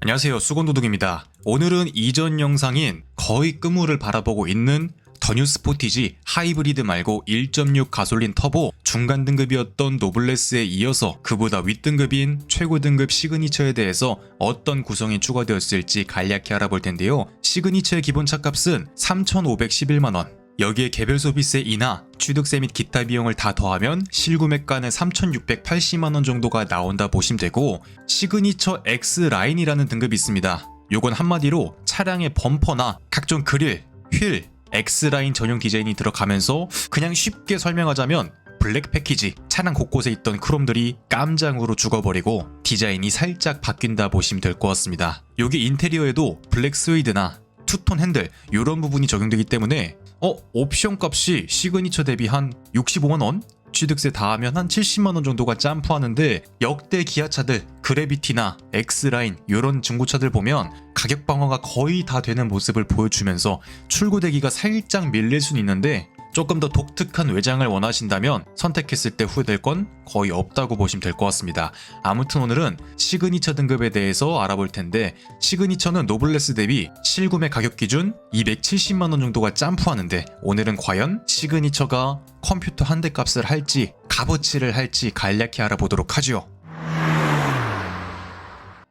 안녕하세요. 수건도둑입니다. 오늘은 이전 영상인 거의 끄무를 바라보고 있는 더뉴 스포티지 하이브리드 말고 1.6 가솔린 터보 중간 등급이었던 노블레스에 이어서 그보다 윗등급인 최고 등급 시그니처에 대해서 어떤 구성이 추가되었을지 간략히 알아볼 텐데요. 시그니처의 기본 차값은 3,511만원 여기에 개별 소비세 인하, 취득세 및 기타 비용을 다 더하면 실구매가는 3,680만원 정도가 나온다 보시면 되고 시그니처 X 라인이라는 등급이 있습니다. 요건 한마디로 차량의 범퍼나 각종 그릴, 휠, X 라인 전용 디자인이 들어가면서 그냥 쉽게 설명하자면 블랙 패키지, 차량 곳곳에 있던 크롬들이 깜장으로 죽어버리고 디자인이 살짝 바뀐다 보시면 될 것 같습니다. 여기 인테리어에도 블랙 스웨이드나 투톤 핸들 이런 부분이 적용되기 때문에 어 옵션 값이 시그니처 대비 한 65만 원? 취득세 다 하면 한 70만 원 정도가 점프하는데 역대 기아차들 그래비티나 엑스라인 이런 중고차들 보면 가격 방어가 거의 다 되는 모습을 보여주면서 출고되기가 살짝 밀릴 수는 있는데 조금 더 독특한 외장을 원하신다면 선택했을 때 후회될 건 거의 없다고 보시면 될 것 같습니다. 아무튼 오늘은 시그니처 등급에 대해서 알아볼 텐데 시그니처는 노블레스 대비 실구매 가격 기준 270만 원 정도가 점프하는데 오늘은 과연 시그니처가 컴퓨터 한 대 값을 할지 값어치를 할지 간략히 알아보도록 하죠.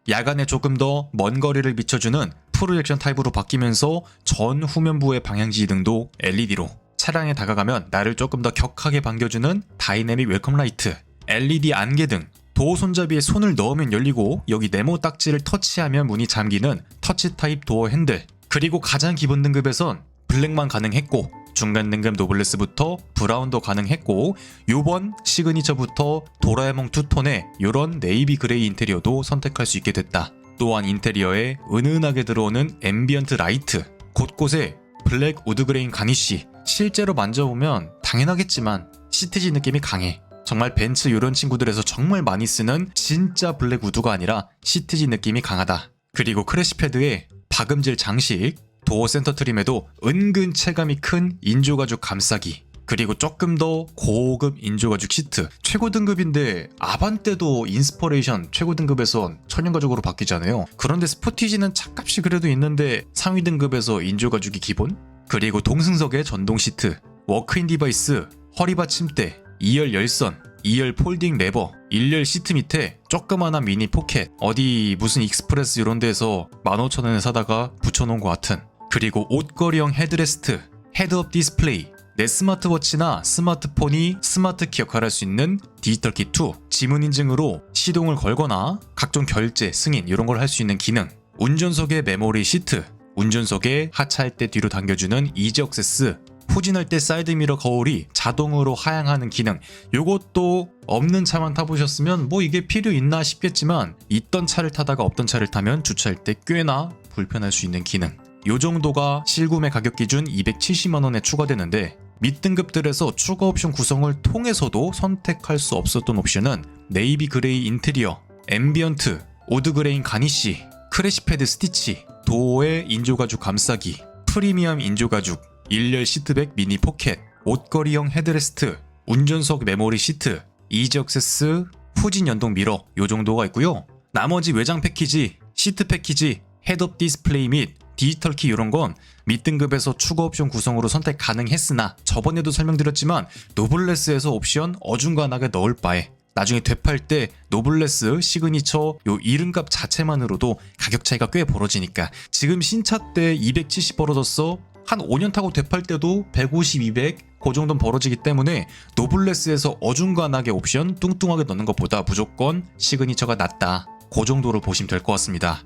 야간에 조금 더 먼 거리를 비춰주는 프로젝션 타입으로 바뀌면서 전 후면부의 방향지 등도 LED로 차량에 다가가면 나를 조금 더 격하게 반겨주는 다이내믹 웰컴 라이트, LED 안개 등 도어 손잡이에 손을 넣으면 열리고 여기 네모 딱지를 터치하면 문이 잠기는 터치 타입 도어 핸들 그리고 가장 기본 등급에선 블랙만 가능했고 중간 등급 노블레스부터 브라운도 가능했고 요번 시그니처부터 도라에몽 투톤의 요런 네이비 그레이 인테리어도 선택할 수 있게 됐다. 또한 인테리어에 은은하게 들어오는 앰비언트 라이트 곳곳에 블랙 우드 그레인 가니쉬 실제로 만져보면 당연하겠지만 시트지 느낌이 강해. 정말 벤츠 이런 친구들에서 정말 많이 쓰는 진짜 블랙 우드가 아니라 시트지 느낌이 강하다. 그리고 크래시 패드에 박음질 장식 도어 센터 트림에도 은근 체감이 큰 인조가죽 감싸기 그리고 조금 더 고급 인조가죽 시트. 최고 등급인데 아반떼도 인스퍼레이션 최고 등급에선 천연가죽으로 바뀌잖아요. 그런데 스포티지는 차값이 그래도 있는데 상위 등급에서 인조가죽이 기본? 그리고 동승석의 전동 시트 워크인 디바이스 허리 받침대 2열 열선 2열 폴딩 레버 1열 시트 밑에 조그마한 미니 포켓 어디 무슨 익스프레스 이런 데서 15,000원에 사다가 붙여놓은 것 같은. 그리고 옷걸이형 헤드레스트 헤드업 디스플레이 내 스마트워치나 스마트폰이 스마트 키 역할을 할 수 있는 디지털 키2 지문 인증으로 시동을 걸거나 각종 결제, 승인 이런 걸 할 수 있는 기능. 운전석의 메모리 시트 운전석에 하차할 때 뒤로 당겨주는 이지 억세스 후진할 때 사이드미러 거울이 자동으로 하향하는 기능. 요것도 없는 차만 타보셨으면 뭐 이게 필요 있나 싶겠지만 있던 차를 타다가 없던 차를 타면 주차할 때 꽤나 불편할 수 있는 기능. 요 정도가 실구매 가격 기준 270만원에 추가되는데 밑등급들에서 추가 옵션 구성을 통해서도 선택할 수 없었던 옵션은 네이비 그레이 인테리어, 앰비언트, 오드 그레인 가니쉬, 크래시패드 스티치, 도어의 인조가죽 감싸기, 프리미엄 인조가죽, 1열 시트백 미니 포켓, 옷걸이형 헤드레스트, 운전석 메모리 시트, 이지 억세스, 후진 연동 미러 요 정도가 있고요. 나머지 외장 패키지, 시트 패키지, 헤드업 디스플레이 및 디지털 키 이런 건 밑등급에서 추가 옵션 구성으로 선택 가능했으나 저번에도 설명드렸지만 노블레스에서 옵션 어중간하게 넣을 바에 나중에 되팔 때 노블레스 시그니처 요 이름값 자체만으로도 가격 차이가 꽤 벌어지니까 지금 신차 때 270 벌어졌어. 한 5년 타고 되팔 때도 150, 200 그 정도는 벌어지기 때문에 노블레스에서 어중간하게 옵션 뚱뚱하게 넣는 것보다 무조건 시그니처가 낫다. 그 정도로 보시면 될 것 같습니다.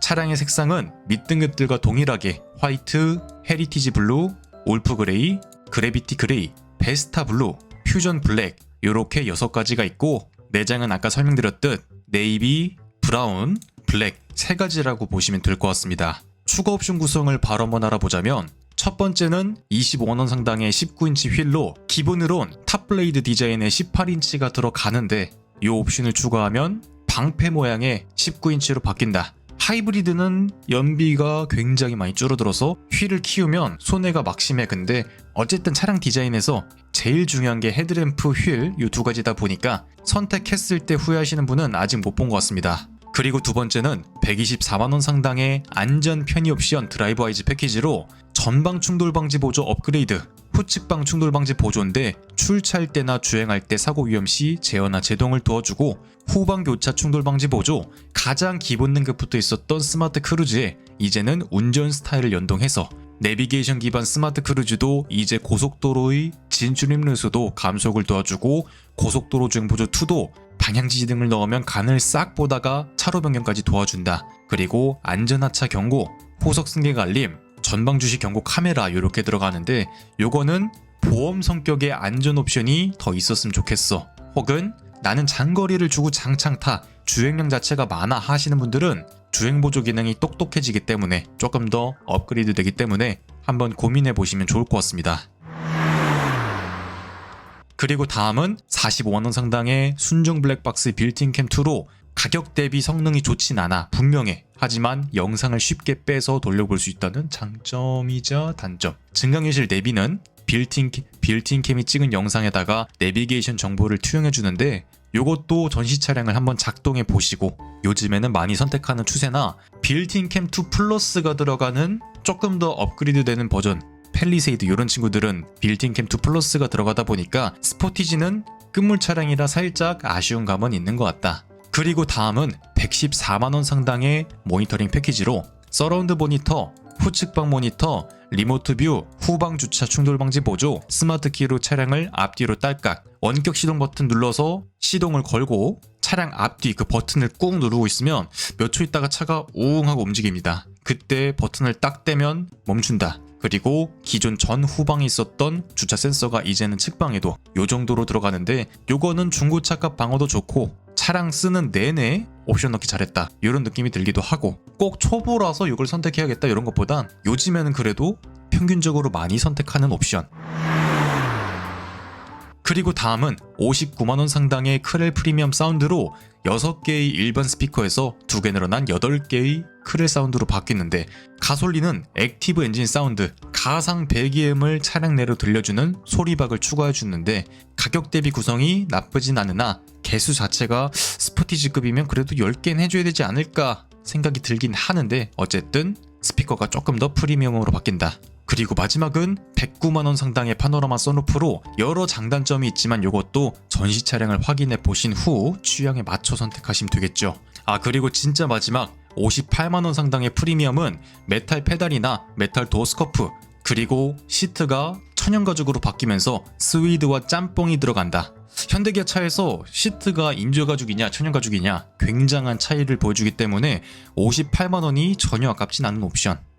차량의 색상은 밑등급들과 동일하게 화이트, 헤리티지 블루, 올프 그레이, 그래비티 그레이, 베스타 블루, 퓨전 블랙 이렇게 6가지가 있고 내장은 아까 설명드렸듯 네이비, 브라운, 블랙 세 가지라고 보시면 될 것 같습니다. 추가 옵션 구성을 바로 한번 알아보자면 첫 번째는 25만원 상당의 19인치 휠로 기본으론 탑블레이드 디자인의 18인치가 들어가는데 이 옵션을 추가하면 방패 모양의 19인치로 바뀐다. 하이브리드는 연비가 굉장히 많이 줄어들어서 휠을 키우면 손해가 막심해 근데 어쨌든 차량 디자인에서 제일 중요한 게 헤드램프, 휠 이 두 가지다 보니까 선택했을 때 후회하시는 분은 아직 못 본 것 같습니다. 그리고 두 번째는 124만원 상당의 안전 편의 옵션 드라이브 와이즈 패키지로 전방 충돌 방지 보조 업그레이드, 후측방 충돌 방지 보조인데 출차할 때나 주행할 때 사고 위험 시 제어나 제동을 도와주고 후방 교차 충돌 방지 보조, 가장 기본 등급부터 있었던 스마트 크루즈에 이제는 운전 스타일을 연동해서 내비게이션 기반 스마트 크루즈도 이제 고속도로의 진출입 류수도 감속을 도와주고 고속도로 주행 보조 2도 방향지시 등을 넣으면 간을 싹 보다가 차로 변경까지 도와준다. 그리고 안전하차 경고, 호석 승객 알림, 전방 주시 경고 카메라 이렇게 들어가는데 요거는 보험 성격의 안전 옵션이 더 있었으면 좋겠어. 혹은 나는 장거리를 주고 장창 타 주행량 자체가 많아 하시는 분들은 주행 보조 기능이 똑똑해지기 때문에 조금 더 업그레이드 되기 때문에 한번 고민해 보시면 좋을 것 같습니다. 그리고 다음은 45만원 상당의 순정 블랙박스 빌트인 캠 2로 가격 대비 성능이 좋진 않아 분명해 하지만 영상을 쉽게 빼서 돌려볼 수 있다는 장점이자 단점 증강현실 내비는 빌트인, 캠- 빌트인 캠이 찍은 영상에다가 내비게이션 정보를 투영해 주는데 요것도 전시 차량을 한번 작동해 보시고 요즘에는 많이 선택하는 추세나 빌트인 캠2 플러스가 들어가는 조금 더 업그레이드 되는 버전 펠리세이드 이런 친구들은 빌트인 캠2 플러스가 들어가다 보니까 스포티지는 끝물 차량이라 살짝 아쉬운 감은 있는 것 같다. 그리고 다음은 114만원 상당의 모니터링 패키지로 서라운드 모니터, 후측방 모니터, 리모트 뷰, 후방 주차 충돌 방지 보조, 스마트 키로 차량을 앞뒤로 딸깍, 원격 시동 버튼 눌러서 시동을 걸고 차량 앞뒤 그 버튼을 꾹 누르고 있으면 몇 초 있다가 차가 우웅 하고 움직입니다. 그때 버튼을 딱 떼면 멈춘다. 그리고 기존 전 후방에 있었던 주차 센서가 이제는 측방에도 요 정도로 들어가는데 요거는 중고차값 방어도 좋고 차량 쓰는 내내 옵션 넣기 잘했다. 이런 느낌이 들기도 하고 꼭 초보라서 이걸 선택해야겠다 이런 것보단 요즘에는 그래도 평균적으로 많이 선택하는 옵션 그리고 다음은 59만원 상당의 크렐 프리미엄 사운드로 6개의 일반 스피커에서 2개 늘어난 8개의 크렐 사운드로 바뀌는데 가솔린은 액티브 엔진 사운드, 가상 배기음을 차량 내로 들려주는 소리박을 추가해 주는데 가격 대비 구성이 나쁘진 않으나 개수 자체가 스포티지급이면 그래도 10개는 해줘야 되지 않을까 생각이 들긴 하는데 어쨌든 스피커가 조금 더 프리미엄으로 바뀐다. 그리고 마지막은 109만원 상당의 파노라마 선루프로 여러 장단점이 있지만 이것도 전시 차량을 확인해 보신 후 취향에 맞춰 선택하시면 되겠죠. 아 그리고 진짜 마지막 58만원 상당의 프리미엄은 메탈 페달이나 메탈 도어 스커프 그리고 시트가 천연 가죽으로 바뀌면서 스위드와 짬뽕이 들어간다. 현대기아 차에서 시트가 인조 가죽이냐 천연 가죽이냐 굉장한 차이를 보여주기 때문에 58만 원이 전혀 아깝진 않은 옵션.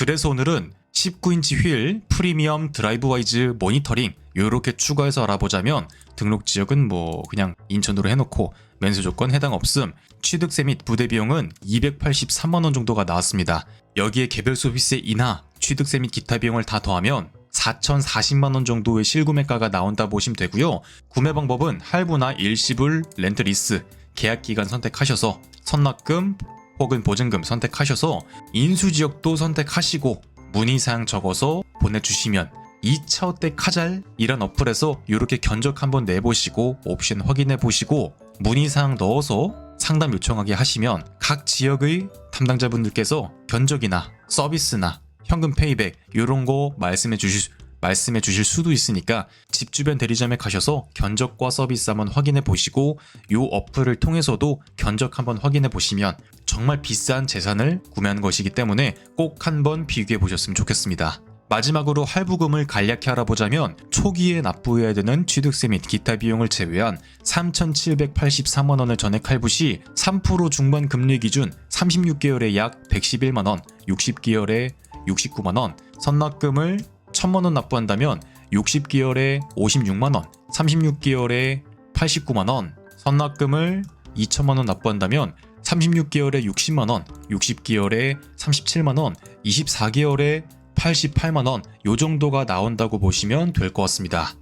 그래서 오늘은 19인치 휠 프리미엄 드라이브 와이즈 모니터링 요렇게 추가해서 알아보자면 등록 지역은 뭐 그냥 인천으로 해놓고 면세 조건 해당 없음 취득세 및 부대 비용은 283만원 정도가 나왔습니다. 여기에 개별 소비세 인하 취득세 및 기타 비용을 다 더하면 4,040만원 정도의 실구매가가 나온다 보시면 되고요. 구매 방법은 할부나 일시불 렌트 리스 계약 기간 선택하셔서 선납금 혹은 보증금 선택하셔서 인수 지역도 선택하시고 문의사항 적어서 보내주시면 2차 때 카잘 이런 어플에서 이렇게 견적 한번 내보시고 옵션 확인해 보시고 문의사항 넣어서 상담 요청하게 하시면 각 지역의 담당자분들께서 견적이나 서비스나 현금 페이백 이런 거 말씀해 주실 말씀해 주실 수도 있으니까 집 주변 대리점에 가셔서 견적과 서비스 한번 확인해 보시고 요 어플을 통해서도 견적 한번 확인해 보시면 정말 비싼 재산을 구매한 것이기 때문에 꼭 한번 비교해 보셨으면 좋겠습니다. 마지막으로 할부금을 간략히 알아보자면 초기에 납부해야 되는 취득세 및 기타 비용을 제외한 3,783만 원을 전액 할부 시 3% 중반 금리 기준 36개월에 약 111만 원, 60개월에 69만 원, 선납금을 1,000만 원 납부한다면 60개월에 56만 원, 36개월에 89만 원, 선납금을 2천만 원 납부한다면 36개월에 60만 원, 60개월에 37만 원, 24개월에 88만 원, 요 정도가 나온다고 보시면 될 것 같습니다.